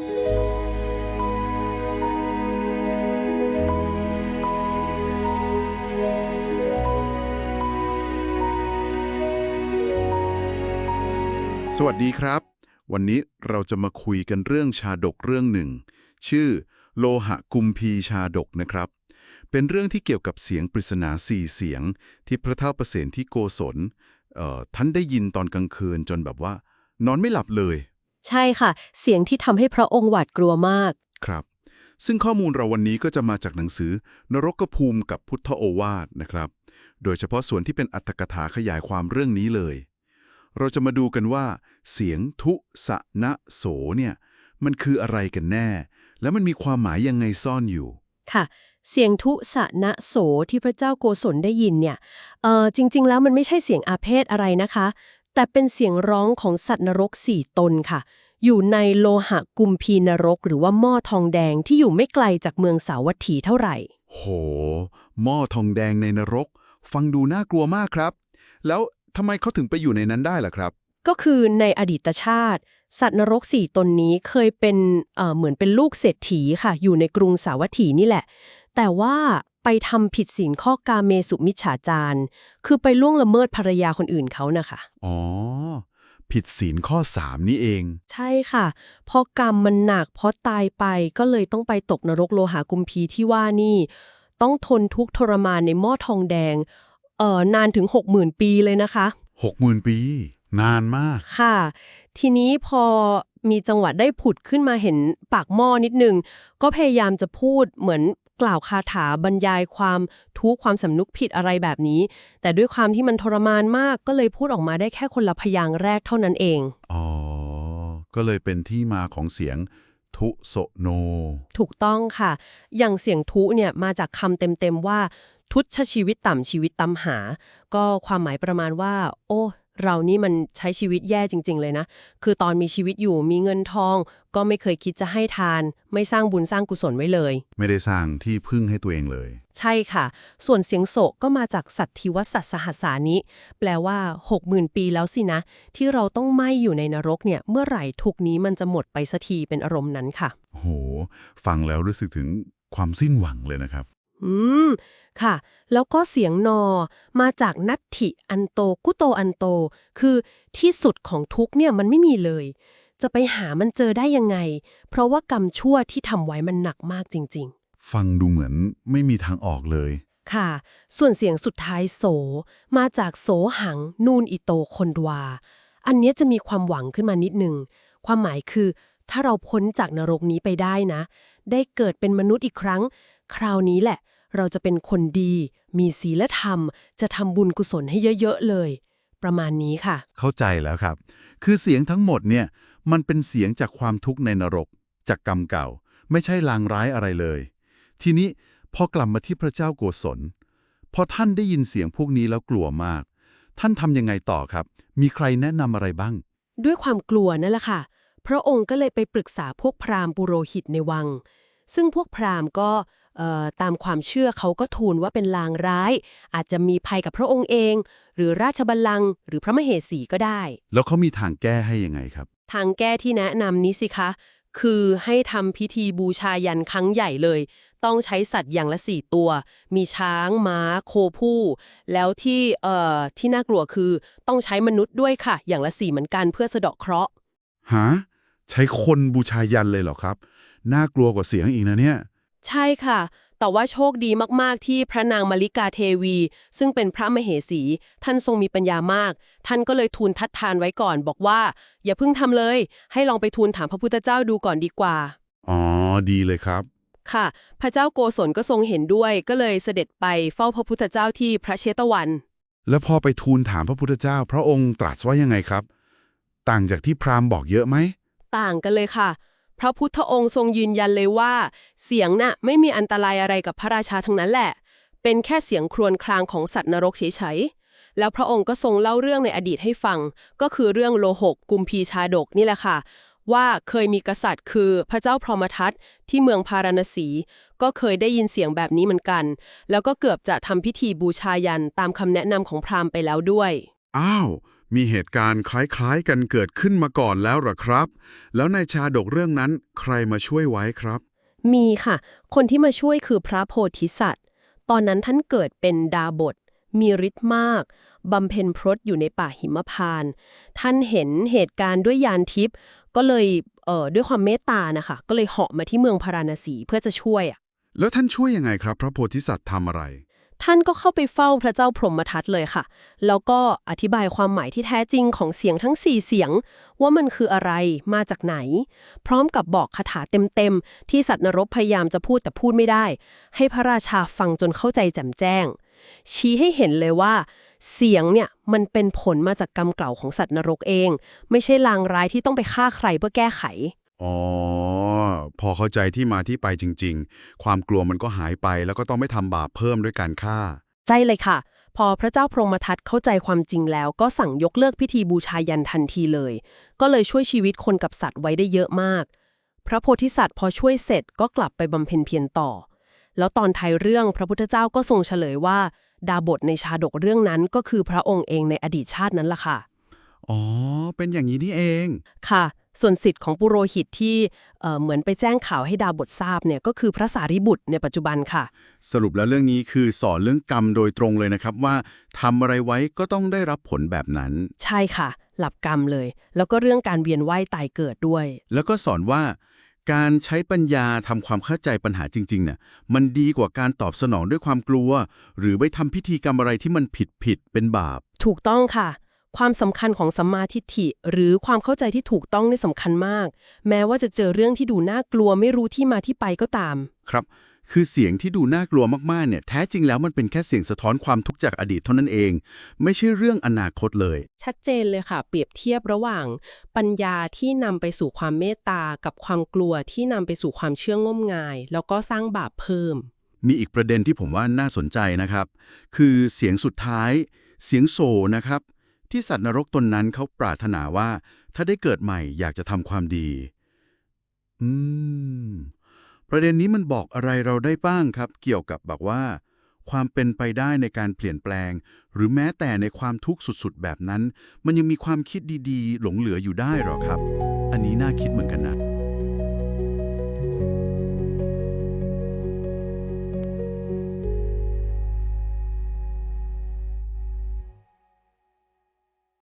สวัสดีครับ วันนี้เราจะมาคุยกันเรื่องชาดกเรื่องหนึ่ง ชื่อโลหะกุมพีชาดกนะครับ เป็นเรื่องที่เกี่ยวกับเสียงปริศนาสี่เสียง ที่พระเท่าประเสนที่โกศลท่านได้ยินตอนกลางคืนจนแบบว่า นอนไม่หลับเลย ใช่ค่ะ เสียงที่ทำให้พระองค์หวาดกลัวมาก ครับ ซึ่งข้อมูลเราวันนี้ก็จะมาจากหนังสือ นรกภูมิกับพุทธโอวาทนะครับ โดยเฉพาะส่วนที่เป็นอัตถกถาขยายความเรื่องนี้เลย เราจะมาดูกันว่า เสียงทุสะนะโสเนี่ยมันคืออะไรกันแน่ แล้วมันมีความหมายยังไงซ่อนอยู่ ค่ะ เสียงทุสะนะโสที่พระเจ้าโกศลได้ยินเนี่ยเออจริง ๆ แล้วมันไม่ใช่เสียงอาเพศอะไรนะคะ แต่เป็นเสียงร้องของสัตว์นรกสี่ตนค่ะ อยู่ในโลหะกุมพีนรก หรือว่าหม้อทองแดงที่อยู่ไม่ไกลจากเมืองสาวัตถีเท่าไหร่ โห หม้อทองแดงในนรก ฟังดูน่ากลัวมากครับ แล้วทำไมเขาถึงไปอยู่ในนั้นได้ล่ะครับ ก็คือในอดีตชาติ สัตว์นรกสี่ตนนี้เคยเป็นเอ่อเหมือนเป็นลูกเศรษฐีค่ะ อยู่ในกรุงสาวัตถีนี่แหละ แต่ว่า ไปทำผิดศีลข้อกาเมสุมิจฉาจารคือไปล่วงละเมิดภรรยาคนอื่นเขานะคะอ๋อ ผิดศีลข้อ 3 นี่เอง ใช่ค่ะ พอกรรมมันหนักเพราะตายไปก็เลยต้องไปตกนรกโลหะกุมพีที่ว่านี่ ต้องทนทุกข์ทรมานในหม้อทองแดง เอ่อนานถึง 60,000 ปีเลยนะคะ 60,000 ปี นานมาก ค่ะ ทีนี้พอมีจังหวะได้ผุดขึ้นมาเห็นปากหม้อนิดนึง ก็พยายามจะพูดเหมือน กล่าวคาถาบรรยายความทุกข์ความสำนึกผิดอะไรแบบนี้ แต่ด้วยความที่มันทรมานมากก็เลยพูดออกมาได้แค่คนละพยางค์แรกเท่านั้นเอง อ๋อ ก็เลยเป็นที่มาของเสียงทุโสโน ถูกต้องค่ะ อย่างเสียงทุเนี่ยมาจากคำเต็มๆว่า ทุตชชีวิตต่ำชีวิตตำหา ก็ความหมายประมาณว่า โอ้ เรานี่มันใช้ชีวิตแย่จริง ๆ เลยนะ คือตอนมีชีวิตอยู่มีเงินทอง ก็ไม่เคยคิดจะให้ทาน ไม่สร้างบุญสร้างกุศลไว้เลย ไม่ได้สร้างที่พึ่งให้ตัวเองเลย ใช่ค่ะ ส่วนเสียงโศกก็มาจากสัตทิวสัตสหัสสานิแปลว่า 60,000 ปีแล้วสินะ ที่เราต้องไหมอยู่ในนรกเนี่ยเมื่อไหร่ทุกนี้มันจะหมดไปสักทีเป็นอารมณ์นั้นค่ะ โห ฟังแล้วรู้สึกถึงความสิ้นหวังเลยนะครับ อืม ค่ะ แล้วก็เสียงนอมาจากนัตถิอันโตกุโตอันโต คือที่สุดของทุกเนี่ยมันไม่มีเลย จะไปหามันเจอได้ยังไง เพราะว่ากรรมชั่วที่ทำไว้มันหนักมากจริง ฟังดูเหมือนไม่มีทางออกเลย ๆ ค่ะ ส่วนเสียงสุดท้ายโส มาจากโสหังนูนอิโตคนดวา อันเนี้ยจะมีความหวังขึ้นมานิดนึง ความหมายคือ ถ้าเราพ้นจากนรกนี้ไปได้นะ ได้เกิดเป็นมนุษย์อีกครั้ง คราวนี้แหละ เราจะเป็นคนดี มีศีลธรรม จะทำบุญกุศลให้เยอะๆเลย ประมาณนี้ค่ะ เข้าใจแล้วครับ คือเสียงทั้งหมดเนี่ย มันเป็นเสียงจากความทุกข์ในนรก จากกรรมเก่า ไม่ใช่ลางร้ายอะไรเลย ทีนี้พอกลับมาที่พระเจ้าโกศล พอท่านได้ยินเสียงพวกนี้แล้วกลัวมาก ท่านทำยังไงต่อครับ มีใครแนะนำอะไรบ้าง ด้วยความกลัวนั่นแหละค่ะ พระองค์ก็เลยไปปรึกษาพวกพราหมณ์ปุโรหิตในวัง ซึ่งพวกพราหมณ์ก็เอ่อ ตามความเชื่อเขาก็ทูลว่าเป็นลางร้าย อาจจะมีภัยกับพระองค์เอง หรือราชบัลลังก์หรือพระมเหสีก็ได้ แล้วเขามีทางแก้ให้ยังไงครับ ทางแก้ที่แนะนำนี้สิคะ คือให้ทำพิธีบูชายันครั้งใหญ่เลย ต้องใช้สัตว์อย่างละสี่ตัว มีช้างม้า โคผู้ แล้วที่เอ่อที่น่ากลัวคือ ต้องใช้มนุษย์ด้วยค่ะ อย่างละสี่เหมือนกันเพื่อสะเดาะเคราะห์ฮะใช้คนบูชายันเลยเหรอครับ น่ากลัวกว่าเสียงอีกนะเนี่ย ใช่ค่ะ แต่ว่าโชคดีมากๆที่พระนางมาริกาเทวี ซึ่งเป็นพระมเหสี ท่านทรงมีปัญญามาก ท่านก็เลยทูลทัดทานไว้ก่อน บอกว่า อย่าเพิ่งทำเลย ให้ลองไปทูลถามพระพุทธเจ้าดูก่อนดีกว่า อ๋อ ดีเลยครับ ค่ะ พระเจ้าโกศลก็ทรงเห็นด้วยก็เลยเสด็จไปเฝ้าพระพุทธเจ้าที่พระเชตวัน แล้วพอไปทูลถามพระพุทธเจ้า พระองค์ตรัสว่ายังไงครับ ต่างจากที่พราหมณ์บอกเยอะไหม ต่างกันเลยค่ะ พระพุทธองค์ทรงยืนยันเลยว่า เสียงน่ะไม่มีอันตรายอะไรกับพระราชาทั้งนั้นแหละ เป็นแค่เสียงครวญครางของสัตว์นรกเฉยๆ แล้วพระองค์ก็ทรงเล่าเรื่องในอดีตให้ฟัง ก็คือเรื่องโลหกกุมพีชาดกนี่แหละค่ะ ว่าเคยมีกษัตริย์คือพระเจ้าพรหมทัตที่เมืองพาราณสี ก็เคยได้ยินเสียงแบบนี้เหมือนกัน แล้วก็เกือบจะทำพิธีบูชายันตามคำแนะนำของพราหมณ์ไปแล้วด้วย อ้าว มีเหตุการณ์คล้ายๆ กันเกิดขึ้นมาก่อนแล้วเหรอครับ แล้วในชาดกเรื่องนั้นใครมาช่วยไว้ครับ มีค่ะ คนที่มาช่วยคือพระโพธิสัตว์ ตอนนั้นท่านเกิดเป็นดาบท มีฤทธิ์มาก บำเพ็ญพรตอยู่ในป่าหิมพานต์ท่านเห็นเหตุการณ์ด้วยยานทิพย์ ก็เลยเอ่อด้วยความเมตตานะคะ ก็เลยเหาะมาที่เมืองพาราณสีเพื่อจะช่วยอะแล้วท่านช่วยยังไงครับ พระโพธิสัตว์ทำอะไร ท่านก็เข้าไปเฝ้าพระเจ้าพรหมทัตเลยค่ะ แล้วก็อธิบายความหมายที่แท้จริงของเสียงทั้ง4เสียง ว่ามันคืออะไรมาจากไหน พร้อมกับบอกคาถาเต็มๆ ที่สัตว์นรกพยายามจะพูดแต่พูดไม่ได้ ให้พระราชาฟังจนเข้าใจแจ่มแจ้ง ชี้ให้เห็นเลยว่า เสียงเนี่ยมันเป็นผลมาจากกรรมเก่าของสัตว์นรกเอง ไม่ใช่ลางร้ายที่ต้องไปฆ่าใครเพื่อแก้ไขอ๋อ อเข้าใจที่มาที่ไปจริง ๆ ความกลัวมันก็หายไป แล้วก็ต้องไม่ทำบาปเพิ่มด้วยการฆ่าใจเลยค่ะ พอพระเจ้าพรหมทัตเข้าใจความจริงแล้วก็สั่งยกเลิกพิธีบูชายันทันทีเลย ก็เลยช่วยชีวิตคนกับสัตว์ไว้ได้เยอะมาก พระโพธิสัตว์พอช่วยเสร็จก็กลับไปบำเพ็ญเพียรต่อ แล้วตอนท้ายเรื่องพระพุทธเจ้าก็ทรงเฉลยว่า ดาบทในชาดกเรื่องนั้นก็คือพระองค์เองในอดีตชาตินั้นล่ะค่ะอ๋อ เป็นอย่างนี้นี่เอง ค่ะ ส่วนสิทธิ์ของปุโรหิตที่เอ่อเหมือนไปแจ้งข่าวให้ดาบททราบเนี่ยก็คือพระสารีบุตรในปัจจุบันค่ะ สรุปแล้วเรื่องนี้คือสอนเรื่องกรรมโดยตรงเลยนะครับว่าทำอะไรไว้ก็ต้องได้รับผลแบบนั้น ใช่ค่ะ หลับกรรมเลย แล้วก็เรื่องการเวียนว่ายตายเกิดด้วย แล้วก็สอนว่าการใช้ปัญญาทำความเข้าใจปัญหาจริงๆเนี่ยมันดีกว่าการตอบสนองด้วยความกลัว หรือไปทำพิธีกรรมอะไรที่มันผิดผิดๆเป็นบาป ถูกต้องค่ะ ความสำคัญของสัมมาทิฏฐิ หรือความเข้าใจที่ถูกต้องนี่สำคัญมาก แม้ว่าจะเจอเรื่องที่ดูน่ากลัวไม่รู้ที่มาที่ไปก็ตาม ครับ คือเสียงที่ดูน่ากลัวมากๆเนี่ยแท้จริงแล้วมันเป็นแค่เสียงสะท้อนความทุกข์จากอดีตเท่านั้นเอง ไม่ใช่เรื่องอนาคตเลย ชัดเจนเลยค่ะ เปรียบเทียบระหว่าง ปัญญาที่นำไปสู่ความเมตตากับความกลัวที่นำไปสู่ความเชื่องมงาย แล้วก็สร้างบาปเพิ่ม มีอีกประเด็นที่ผมว่าน่าสนใจนะครับ คือเสียงสุดท้าย เสียงโซนะครับ ที่สัตว์นรกตนนั้นเขาปรารถนาว่า ถ้าได้เกิดใหม่อยากจะทำความดี อืม ประเด็นนี้มันบอกอะไรเราได้บ้างครับ เกี่ยวกับบอกว่า ความเป็นไปได้ในการเปลี่ยนแปลง หรือแม้แต่ในความทุกข์สุดๆ แบบนั้น มันยังมีความคิดดีๆ หลงเหลืออยู่ได้หรอครับ อันนี้น่าคิดเหมือนกันนะ